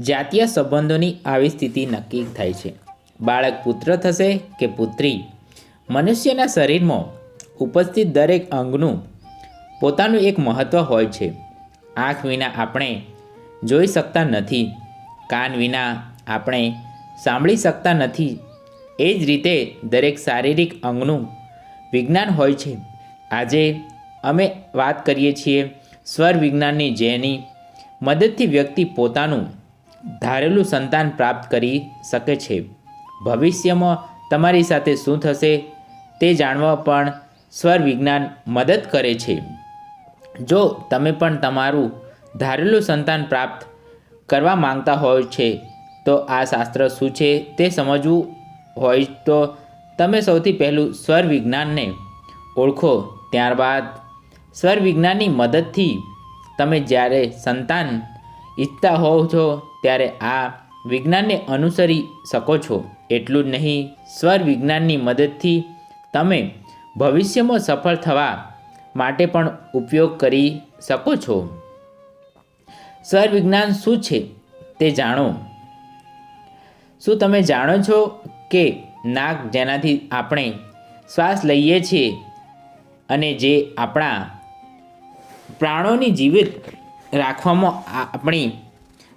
જાતીય સંબંધોની આવી સ્થિતિ નક્કી થાય છે. બાળક પુત્ર થશે કે પુત્રી? મનુષ્યના શરીરમાં ઉપસ્થિત દરેક અંગનું પોતાનું એક મહત્ત્વ હોય છે. આંખ વિના આપણે જોઈ શકતા નથી. કાન વિના આપણે સાંભળી શકતા નથી. એ જ રીતે દરેક શારીરિક અંગનું વિજ્ઞાન હોય છે. આજે અમે વાત કરીએ છીએ સ્વર વિજ્ઞાનની જેની મદદથી વ્યક્તિ પોતાનું ધારેલું સંતાન પ્રાપ્ત કરી શકે છે. ભવિષ્યમાં તમારી સાથે શું થશે તે જાણવા પણ સ્વર વિજ્ઞાન મદદ કરે છે. જો તમે પણ તમારું ધારેલું સંતાન પ્રાપ્ત કરવા માંગતા હોય છે, તો આ શાસ્ત્ર શું છે તે સમજવું હોય તો તમે સૌથી પહેલું સ્વર વિજ્ઞાનને ઓળખો. ત્યારબાદ સ્વર વિજ્ઞાનની મદદથી તમે જ્યારે સંતાન ઈચ્છતા હોવ છો ત્યારે આ વિજ્ઞાનને અનુસરી શકો છો. એટલું જ નહીં સ્વર વિજ્ઞાનની મદદથી તમે ભવિષ્યમાં સફળ થવા માટે પણ ઉપયોગ કરી શકો છો. સ્વર વિજ્ઞાન શું છે તે જાણો. શું તમે જાણો છો કે નાક જેનાથી આપણે શ્વાસ લઈએ છીએ અને જે આપણા પ્રાણોની જીવિત રાખવામાં આપણી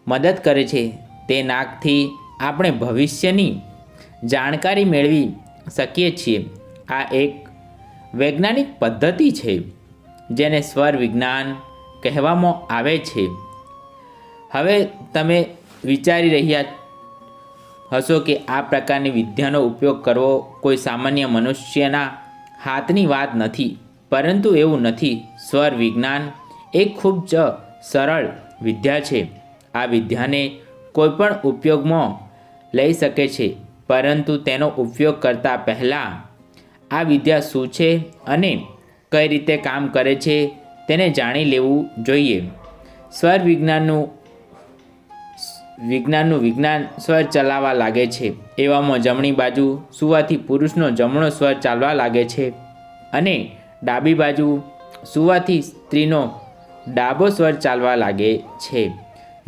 મદદ કરે છે. તે નાકથી આપણે ભવિષ્યની જાણકારી મેળવી શકીએ છીએ. આ એક વૈજ્ઞાનિક પદ્ધતિ છે, જેને સ્વર વિજ્ઞાન કહેવામાં આવે છે. હવે તમે વિચારી રહ્યા હશો કે આ પ્રકારની વિદ્યાનો ઉપયોગ કરવો કોઈ સામાન્ય મનુષ્યના હાથની વાત નથી, પરંતુ એવું નથી. સ્વર વિજ્ઞાન એ ખૂબ જ સરળ વિદ્યા છે. આ વિદ્યાને કોઈપણ ઉપયોગમાં લઈ શકે છે, પરંતુ તેનો ઉપયોગ કરતાં પહેલાં આ વિદ્યા શું છે અને કઈ રીતે કામ કરે છે તેને જાણી લેવું જોઈએ. સ્વર વિજ્ઞાનનું વિજ્ઞાનનું વિજ્ઞાન સ્વર ચલાવવા લાગે છે, એવામાં જમણી બાજુ સુવાથી પુરુષનો જમણો સ્વર ચાલવા લાગે છે અને ડાબી બાજુ સુવાથી સ્ત્રીનો ડાબો સ્વર ચાલવા લાગે છે.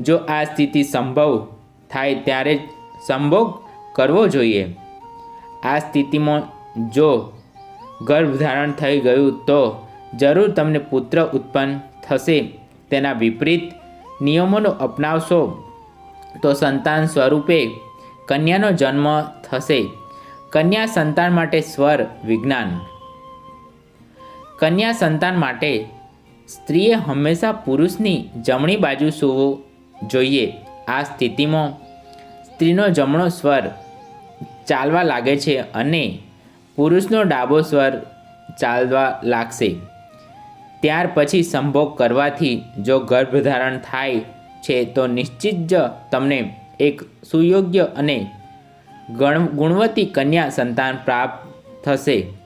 જો આ સ્થિતિ સંભવ થાય ત્યારે જ સંભોગ કરવો જોઈએ. આ સ્થિતિમાં જો ગર્ભધારણ થઈ ગયું તો જરૂર તમને પુત્ર ઉત્પન્ન થશે. તેના વિપરીત નિયમોનો અપનાવશો તો સંતાન સ્વરૂપે કન્યાનો જન્મ થશે. કન્યા સંતાન માટે સ્વર વિજ્ઞાન. કન્યા સંતાન માટે સ્ત્રીએ હંમેશા પુરુષની જમણી બાજુ સૂવું જોઈએ. આ સ્થિતિમાં સ્ત્રીનો જમણો સ્વર ચાલવા લાગે છે અને પુરુષનો ડાબો સ્વર ચાલવા લાગશે. ત્યાર પછી સંભોગ કરવાથી જો ગર્ભધારણ થાય છે, તો નિશ્ચિત જ તમને એક સુયોગ્ય અને ગણ ગુણવતી કન્યા સંતાન પ્રાપ્ત થશે.